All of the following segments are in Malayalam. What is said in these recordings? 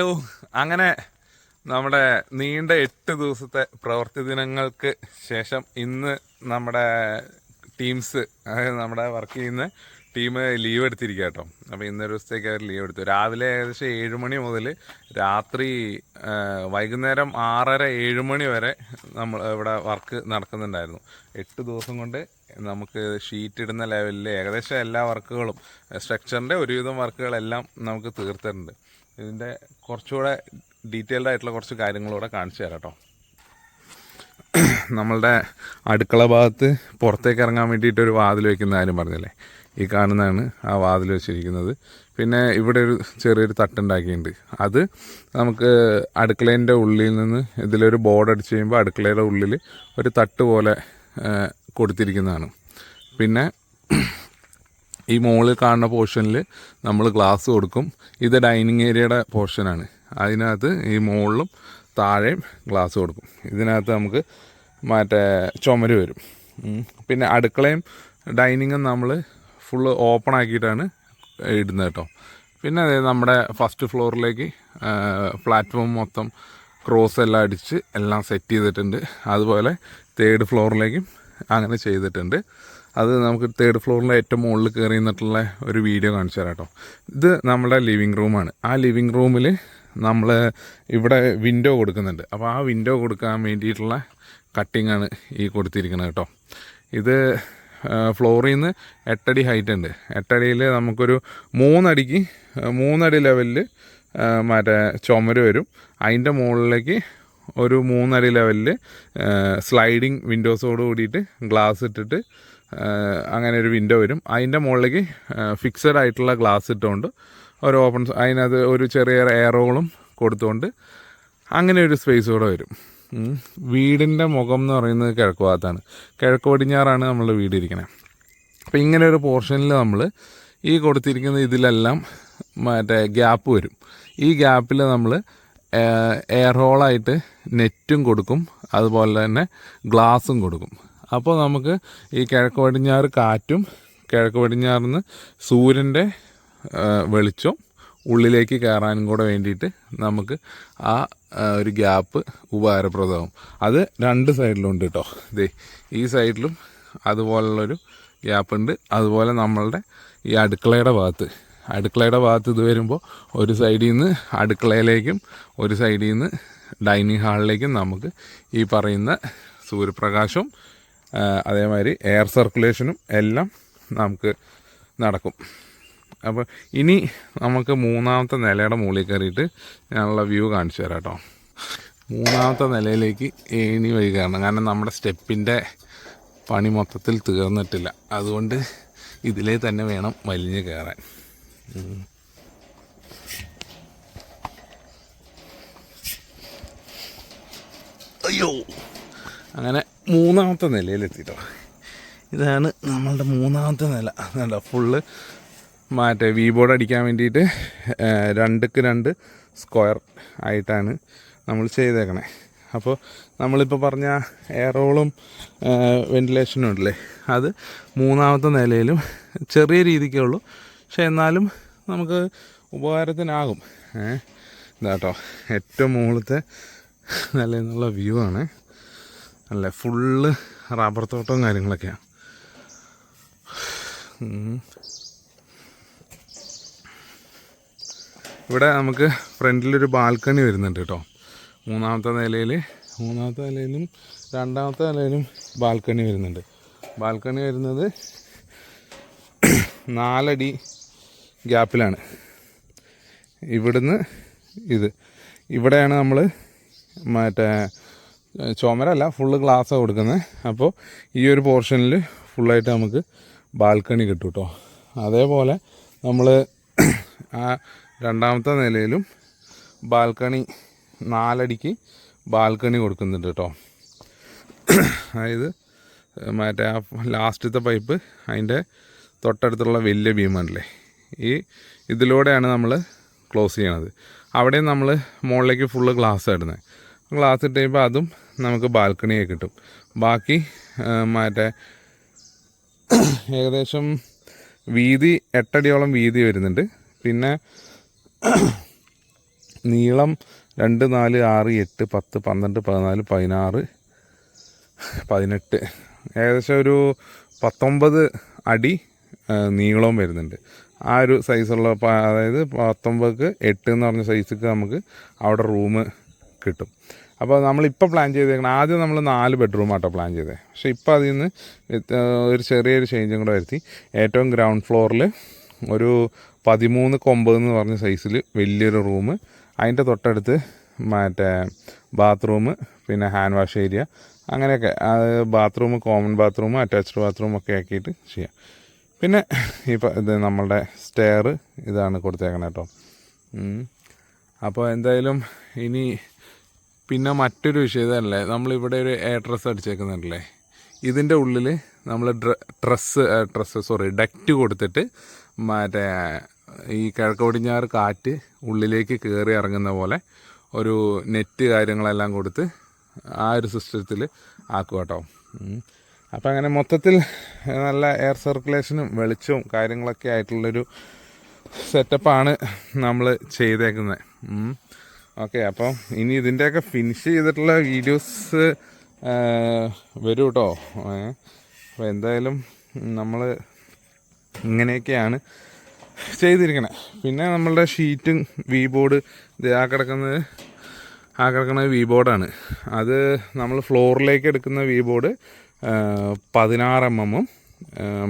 ഹലോ അങ്ങനെ നമ്മുടെ നീണ്ട എട്ട് ദിവസത്തെ പ്രവൃത്തി ദിനങ്ങൾക്ക് ശേഷം ഇന്ന് നമ്മുടെ ടീംസ് അതായത് നമ്മുടെ വർക്ക് ചെയ്യുന്ന ടീം ലീവ് എടുത്തിരിക്കുക കേട്ടോ അപ്പോൾ ഇന്നൊരു ദിവസത്തേക്ക് അവർ ലീവ് എടുത്തു. രാവിലെ ഏകദേശം ഏഴ് മണി മുതൽ രാത്രി വൈകുന്നേരം ആറര ഏഴ് മണി വരെ നമ്മൾ ഇവിടെ വർക്ക് നടക്കുന്നുണ്ടായിരുന്നു. എട്ട് ദിവസം കൊണ്ട് നമുക്ക് ഷീറ്റ് ഇടുന്ന ലെവലിൽ ഏകദേശം എല്ലാ വർക്കുകളും സ്ട്രക്ചറിന്റെ ഒരുവിധം വർക്കുകളെല്ലാം നമുക്ക് തീർത്തിട്ടുണ്ട്. ഇതിന്റെ കുറച്ചുകൂടെ ഡീറ്റെയിൽഡ് ആയിട്ടുള്ള കുറച്ച് കാര്യങ്ങളൂടെ കാണിച്ചു തരാം കേട്ടോ. നമ്മളുടെ അടുക്കള ഭാഗത്ത് പുറത്തേക്ക് ഇറങ്ങാൻ വേണ്ടിയിട്ട് ഒരു വാതിൽ വയ്ക്കുന്ന കാര്യം പറഞ്ഞില്ലേ? ഈ കാണുന്നതാണ് ആ വാതിൽ വെച്ചിരിക്കുന്നത്. പിന്നെ ഇവിടെ ഒരു ചെറിയൊരു തട്ടുണ്ടാക്കിയിട്ടുണ്ട് അത് നമുക്ക് അടുക്കളേന്റെ ഉള്ളിൽ നിന്ന് ഇതിലൊരു ബോർഡ് അടിച്ച് കഴിയുമ്പോൾ അടുക്കളയുടെ ഉള്ളിൽ ഒരു തട്ട് പോലെ കൊടുത്തിരിക്കുന്നതാണ്. പിന്നെ ഈ മുകളിൽ കാണുന്ന പോർഷനിൽ നമ്മൾ ഗ്ലാസ് കൊടുക്കും. ഇത് ഡൈനിങ് ഏരിയയുടെ പോർഷനാണ്. അതിനകത്ത് ഈ മുകളിലും താഴെയും ഗ്ലാസ് കൊടുക്കും. ഇതിനകത്ത് നമുക്ക് മറ്റേ ചുമര് വരും. പിന്നെ അടുക്കളയും ഡൈനിങ്ങും നമ്മൾ ഫുള്ള് ഓപ്പൺ ആക്കിയിട്ടാണ് ഇടുന്നത് കേട്ടോ. പിന്നെ അതായത് നമ്മുടെ ഫസ്റ്റ് ഫ്ലോറിലേക്ക് പ്ലാറ്റ്ഫോം മൊത്തം ക്രോസ് എല്ലാം അടിച്ച് എല്ലാം സെറ്റ് ചെയ്തിട്ടുണ്ട്. അതുപോലെ തേർഡ് ഫ്ലോറിലേക്കും അങ്ങനെ ചെയ്തിട്ടുണ്ട്. അത് നമുക്ക് തേർഡ് ഫ്ലോറിലെ ഏറ്റവും മുകളിൽ കയറി നിന്നിട്ടുള്ള ഒരു വീഡിയോ കാണിച്ചു തരാം കേട്ടോ. ഇത് നമ്മുടെ ലിവിങ് റൂമാണ് ആ ലിവിങ് റൂമിൽ നമ്മൾ ഇവിടെ വിൻഡോ കൊടുക്കുന്നുണ്ട്. അപ്പോൾ ആ വിൻഡോ കൊടുക്കാൻ വേണ്ടിയിട്ടുള്ള കട്ടിങ്ങാണ് ഈ കൊടുത്തിരിക്കുന്നത് കേട്ടോ. ഇത് ഫ്ലോറിൽ നിന്ന് എട്ടടി ഹൈറ്റ് ഉണ്ട്. എട്ടടിയിൽ നമുക്കൊരു മൂന്നടിക്ക് മൂന്നടി ലെവലിൽ മറ്റേ ചുമര് വരും. അതിന്റെ മുകളിലേക്ക് ഒരു മൂന്നടി ലെവലിൽ സ്ലൈഡിങ് വിൻഡോസോട് കൂടിയിട്ട് ഗ്ലാസ് ഇട്ടിട്ട് അങ്ങനെ ഒരു വിൻഡോ വരും. അതിന്റെ മുകളിലേക്ക് ഫിക്സഡ് ആയിട്ടുള്ള ഗ്ലാസ് ഇട്ടുകൊണ്ട് ഒരു ഓപ്പൺ അതിനകത്ത് ഒരു ചെറിയ എയറോകളും കൊടുത്തുകൊണ്ട് അങ്ങനെ ഒരു സ്പേസ് കൂടെ വരും. വീടിന്റെ മുഖം എന്ന് പറയുന്നത് കിഴക്ക് ഭാഗത്താണ്. കിഴക്ക് പടിഞ്ഞാറാണ് നമ്മൾ വീടിരിക്കുന്നത് അപ്പോൾ ഇങ്ങനെ ഒരു പോർഷനിൽ നമ്മൾ ഈ കൊടുത്തിരിക്കുന്ന ഇതിലെല്ലാം മറ്റേ ഗ്യാപ്പ് വരും. ഈ ഗ്യാപ്പിൽ നമ്മൾ എയർ ഹോളായിട്ട് നെറ്റും കൊടുക്കും. അതുപോലെ തന്നെ ഗ്ലാസും കൊടുക്കും. അപ്പോൾ നമുക്ക് ഈ കിഴക്ക് പടിഞ്ഞാറ് കാറ്റും കിഴക്ക് പടിഞ്ഞാറിന്ന് സൂര്യന്റെ വെളിച്ചം ഉള്ളിലേക്ക് കയറാനും കൂടെ വേണ്ടിയിട്ട് നമുക്ക് ആ ഒരു ഗ്യാപ്പ് ഉപകാരപ്രദമാവും. അത് രണ്ട് സൈഡിലുണ്ട് കേട്ടോ ഇതേ ഈ സൈഡിലും അതുപോലുള്ളൊരു ഗ്യാപ്പ് ഉണ്ട് അതുപോലെ നമ്മളുടെ ഈ അടുക്കളയുടെ ഭാഗത്ത്. അടുക്കളയുടെ ഭാഗത്ത് ഇത് വരുമ്പോൾ ഒരു സൈഡിൽ നിന്ന് അടുക്കളയിലേക്കും ഒരു സൈഡിൽ നിന്ന് ഡൈനിങ് ഹാളിലേക്കും നമുക്ക് ഈ പറയുന്ന സൂര്യപ്രകാശവും അതേമാതിരി എയർ സർക്കുലേഷനും എല്ലാം നമുക്ക് നടക്കും. അപ്പോൾ ഇനി നമുക്ക് മൂന്നാമത്തെ നിലയുടെ മുകളിൽ കയറിയിട്ട് ഞാനുള്ള വ്യൂ കാണിച്ചു തരാം കേട്ടോ. മൂന്നാമത്തെ നിലയിലേക്ക് ഏണി വഴി കയറണം. കാരണം നമ്മുടെ സ്റ്റെപ്പിന്റെ പണി മൊത്തത്തിൽ തീർന്നിട്ടില്ല. അതുകൊണ്ട് ഇതിലേ തന്നെ വേണം വലിഞ്ഞ് കയറാൻ. അയ്യോ. അങ്ങനെ മൂന്നാമത്തെ നിലയിലെത്തിട്ടോ. ഇതാണ് നമ്മളുടെ മൂന്നാമത്തെ നില. എന്താ ഫുള്ള് മറ്റേ വി ബോർഡ് അടിക്കാൻ വേണ്ടിയിട്ട് രണ്ടുക്ക് രണ്ട് സ്ക്വയർ ആയിട്ടാണ് നമ്മൾ ചെയ്തേക്കണേ. അപ്പോൾ നമ്മളിപ്പോൾ പറഞ്ഞ എയറോളും വെന്റിലേഷനും ഉണ്ടല്ലേ അത് മൂന്നാമത്തെ നിലയിലും ചെറിയ രീതിക്കേ ഉള്ളൂ. പക്ഷെ എന്നാലും നമുക്ക് ഉപകാരത്തിനാകും. ഏ ഇതാട്ടോ ഏറ്റവും മുകളിലത്തെ നിലയിൽ നിന്നുള്ള വ്യൂ ആണ്. അല്ലേ? ഫുള്ള് റബ്ബർ തോട്ടവും കാര്യങ്ങളൊക്കെയാണ്. ഇവിടെ നമുക്ക് ഫ്രണ്ടിലൊരു ബാൽക്കണി വരുന്നുണ്ട് കേട്ടോ. മൂന്നാമത്തെ നിലയിൽ മൂന്നാമത്തെ നിലയിലും രണ്ടാമത്തെ നിലയിലും ബാൽക്കണി വരുന്നുണ്ട്. ബാൽക്കണി വരുന്നത് നാലടി ഗ്യാപ്പിലാണ്. ഇവിടുന്ന് ഇത്. ഇവിടെയാണ് നമ്മൾ മറ്റേ ചുമരല്ല ഫുള്ള് ഗ്ലാസ്സാണ് കൊടുക്കുന്നത് അപ്പോൾ ഈ ഒരു പോർഷനിൽ ഫുള്ളായിട്ട് നമുക്ക് ബാൽക്കണി കിട്ടും കേട്ടോ അതേപോലെ നമ്മൾ ആ രണ്ടാമത്തെ നിലയിലും ബാൽക്കണി നാലടിക്ക് ബാൽക്കണി കൊടുക്കുന്നുണ്ട് കേട്ടോ അതായത് മറ്റേ ആ ലാസ്റ്റത്തെ പൈപ്പ് അതിന്റെ തൊട്ടടുത്തുള്ള വലിയ ഭീമാണല്ലേ? ഈ ഇതിലൂടെയാണ് നമ്മൾ ക്ലോസ് ചെയ്യണത്. അവിടെ നമ്മൾ മുകളിലേക്ക് ഫുള്ള് ഗ്ലാസ് ഇടുന്നത് ഗ്ലാസ് ഇട്ട് കഴിയുമ്പോൾ അതും നമുക്ക് ബാൽക്കണിയെ കിട്ടും. ബാക്കി മറ്റേ ഏകദേശം വീതി എട്ടടിയോളം വീതി വരുന്നുണ്ട്. പിന്നെ നീളം രണ്ട് നാല് ആറ് എട്ട് പത്ത് പന്ത്രണ്ട് പതിനാല് പതിനാറ് പതിനെട്ട്. ഏകദേശം ഒരു പത്തൊമ്പത് അടി നീളവും വരുന്നുണ്ട്. ആ ഒരു സൈസുള്ള അതായത് പത്തൊമ്പത് എട്ട് എന്ന് പറഞ്ഞ സൈസൊക്കെ നമുക്ക് അവിടെ റൂം കിട്ടും. അപ്പോൾ നമ്മളിപ്പോൾ പ്ലാൻ ചെയ്തേക്കണം ആദ്യം നമ്മൾ നാല് ബെഡ്റൂം ആട്ടോ പ്ലാൻ ചെയ്തത് പക്ഷേ ഇപ്പോൾ അതിൽ നിന്ന് ഒരു ചെറിയൊരു ചേഞ്ചും കൂടെ വരുത്തി. ഏറ്റവും ഗ്രൗണ്ട് ഫ്ലോറിൽ ഒരു പതിമൂന്ന് കൊമ്പത് എന്ന് പറഞ്ഞ സൈസിൽ വലിയൊരു റൂം അതിന്റെ തൊട്ടടുത്ത് മറ്റേ ബാത്റൂം പിന്നെ ഹാൻഡ് വാഷ് ഏരിയ അങ്ങനെയൊക്കെ bathroom common bathroom attached bathroom ഒക്കെ ആക്കിയിട്ട് ചെയ്യാം. പിന്നെ ഇപ്പം ഇത് നമ്മളുടെ സ്റ്റെയർ ഇതാണ് കൊടുത്തേക്കണം കേട്ടോ അപ്പോൾ എന്തായാലും ഇനി പിന്നെ മറ്റൊരു വിഷയം ഇതല്ലേ നമ്മളിവിടെ ഒരു എയർ ഡ്രസ്സ് അടിച്ചേക്കുന്നുണ്ടല്ലേ? ഇതിന്റെ ഉള്ളിൽ നമ്മൾ ഡ്രസ്സ് ഡ്രസ്സ് സോറി ഡക്റ്റ് കൊടുത്തിട്ട് മറ്റേ ഈ കിഴക്ക് പടിഞ്ഞാറ് കാറ്റ് ഉള്ളിലേക്ക് കയറി ഇറങ്ങുന്ന പോലെ ഒരു നെറ്റ് കാര്യങ്ങളെല്ലാം കൊടുത്ത് ആ ഒരു സിസ്റ്റത്തിൽ ആക്കുക കേട്ടോ. അപ്പം അങ്ങനെ മൊത്തത്തിൽ നല്ല എയർ സർക്കുലേഷനും വെളിച്ചവും കാര്യങ്ങളൊക്കെ ആയിട്ടുള്ളൊരു സെറ്റപ്പാണ് നമ്മൾ ചെയ്തേക്കുന്നത് ഓക്കെ അപ്പം ഇനി ഇതിന്റെയൊക്കെ ഫിനിഷ് ചെയ്തിട്ടുള്ള വീഡിയോസ് വരും കേട്ടോ അപ്പോൾ എന്തായാലും നമ്മൾ ഇങ്ങനെയൊക്കെയാണ് ചെയ്തിരിക്കണേ. പിന്നെ നമ്മളുടെ ഷീറ്റും വി ബോർഡ് ആ കിടക്കുന്നത് ആ കിടക്കുന്നത് വി ബോർഡാണ് അത് നമ്മൾ ഫ്ലോറിലേക്ക് എടുക്കുന്ന വി ബോർഡ് പതിനാറ് എം എമ്മും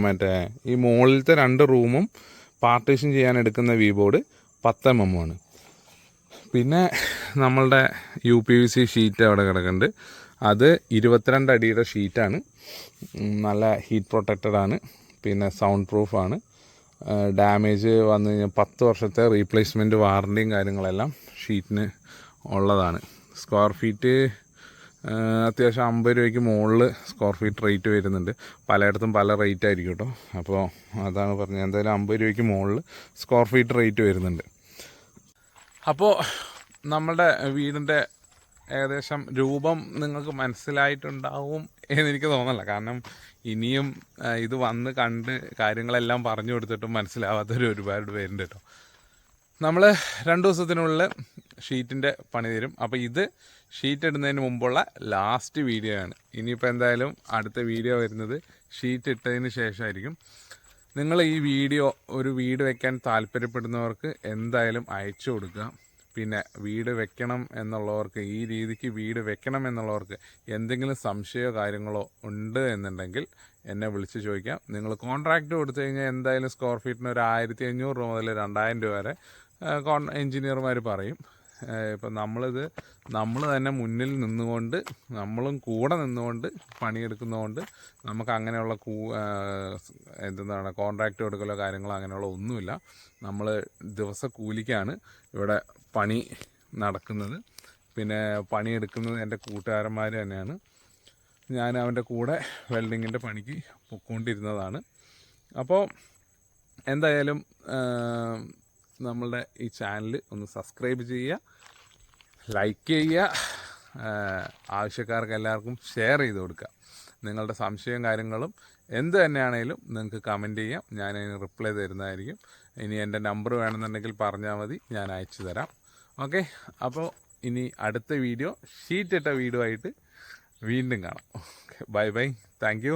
മറ്റേ ഈ മുകളിലത്തെ രണ്ട് റൂമും പാർട്ടീഷൻ ചെയ്യാൻ എടുക്കുന്ന വി ബോർഡ് പത്ത് എം എമ്മുമാണ് പിന്നെ നമ്മളുടെ U P V C sheet അവിടെ കിടക്കുന്നുണ്ട്. അത് ഇരുപത്തിരണ്ട് അടിയുടെ ഷീറ്റാണ്. നല്ല ഹീറ്റ് പ്രൊട്ടക്റ്റഡ് ആണ്. പിന്നെ സൗണ്ട് പ്രൂഫാണ് ഡാമേജ് വന്നു കഴിഞ്ഞാൽ പത്ത് വർഷത്തെ റീപ്ലേസ്മെന്റ് വാറണ്ടിയും കാര്യങ്ങളെല്ലാം ഷീറ്റിന് ഉള്ളതാണ്. സ്ക്വയർ ഫീറ്റ് അത്യാവശ്യം അമ്പത് രൂപയ്ക്ക് മുകളിൽ സ്ക്വയർ ഫീറ്റ് റേറ്റ് വരുന്നുണ്ട്. പലയിടത്തും പല റേറ്റ് ആയിരിക്കും കേട്ടോ അപ്പോൾ അതാണ് പറഞ്ഞത്. എന്തായാലും അമ്പത് രൂപയ്ക്ക് മുകളിൽ സ്ക്വയർ ഫീറ്റ് റേറ്റ് വരുന്നുണ്ട്. അപ്പോൾ നമ്മുടെ വീടിന്റെ ഏകദേശം രൂപം നിങ്ങൾക്ക് മനസ്സിലായിട്ടുണ്ടാവും എന്നെനിക്ക് തോന്നല്ല. കാരണം ഇനിയും ഇത് വന്ന് കണ്ട് കാര്യങ്ങളെല്ലാം പറഞ്ഞു കൊടുത്തിട്ടും മനസ്സിലാവാത്തവർ ഒരുപാട് പേരുണ്ട് കേട്ടോ. നമ്മൾ രണ്ട് ദിവസത്തിനുള്ളിൽ ഷീറ്റിന്റെ പണി തരും. അപ്പോൾ ഇത് ഷീറ്റ് ഇടുന്നതിന് മുമ്പുള്ള ലാസ്റ്റ് വീഡിയോ ആണ്. ഇനിയിപ്പോൾ എന്തായാലും അടുത്ത വീഡിയോ വരുന്നത് ഷീറ്റ് ഇട്ടതിന് ശേഷമായിരിക്കും. നിങ്ങൾ ഈ വീഡിയോ ഒരു വീട് വെക്കാൻ താല്പര്യപ്പെടുന്നവർക്ക് എന്തായാലും അയച്ചു കൊടുക്കുക. പിന്നെ വീട് വെക്കണം എന്നുള്ളവർക്ക് ഈ രീതിക്ക് വീട് വെക്കണം എന്നുള്ളവർക്ക് എന്തെങ്കിലും സംശയമോ കാര്യങ്ങളോ ഉണ്ട് എന്നുണ്ടെങ്കിൽ എന്നെ വിളിച്ച് ചോദിക്കാം. നിങ്ങൾ കോൺട്രാക്റ്റ് കൊടുത്തു കഴിഞ്ഞാൽ എന്തായാലും സ്ക്വയർ ഫീറ്റിന് ഒരു ആയിരത്തി അഞ്ഞൂറ് രൂപ മുതൽ രണ്ടായിരം രൂപ വരെ എഞ്ചിനീയർമാർ പറയും. ഇപ്പം നമ്മളിത് നമ്മൾ തന്നെ മുന്നിൽ നിന്നുകൊണ്ട് നമ്മളും കൂടെ നിന്നുകൊണ്ട് പണിയെടുക്കുന്നതുകൊണ്ട് നമുക്ക് അങ്ങനെയുള്ള കൂ എന്താണ് കോൺട്രാക്റ്റ് കൊടുക്കലോ കാര്യങ്ങളോ അങ്ങനെയുള്ള ഒന്നുമില്ല. നമ്മൾ ദിവസ കൂലിക്കാണ് ഇവിടെ പണി നടക്കുന്നത്. പിന്നെ പണിയെടുക്കുന്നത് എന്റെ കൂട്ടുകാരന്മാർ തന്നെയാണ്. ഞാൻ അവന്റെ കൂടെ വെൽഡിങ്ങിന്റെ പണിക്ക് പൊക്കോണ്ടിരുന്നതാണ്. അപ്പോൾ എന്തായാലും നമ്മളുടെ ഈ ചാനൽ ഒന്ന് സബ്സ്ക്രൈബ് ചെയ്യുക ലൈക്ക് ചെയ്യുക ആവശ്യക്കാർക്ക് എല്ലാവർക്കും ഷെയർ ചെയ്ത് കൊടുക്കുക. നിങ്ങളുടെ സംശയവും കാര്യങ്ങളും എന്ത് തന്നെയാണേലും നിങ്ങൾക്ക് കമന്റ് ചെയ്യാം. ഞാൻ അതിന് റിപ്ലൈ തരുന്നതായിരിക്കും. ഇനി എന്റെ നമ്പർ വേണമെന്നുണ്ടെങ്കിൽ പറഞ്ഞാൽ മതി ഞാൻ അയച്ചു തരാം. ഓക്കെ അപ്പോൾ ഇനി അടുത്ത വീഡിയോ ഷീറ്റിട്ട വീഡിയോ ആയിട്ട് വീണ്ടും കാണാം. Okay bye bye thank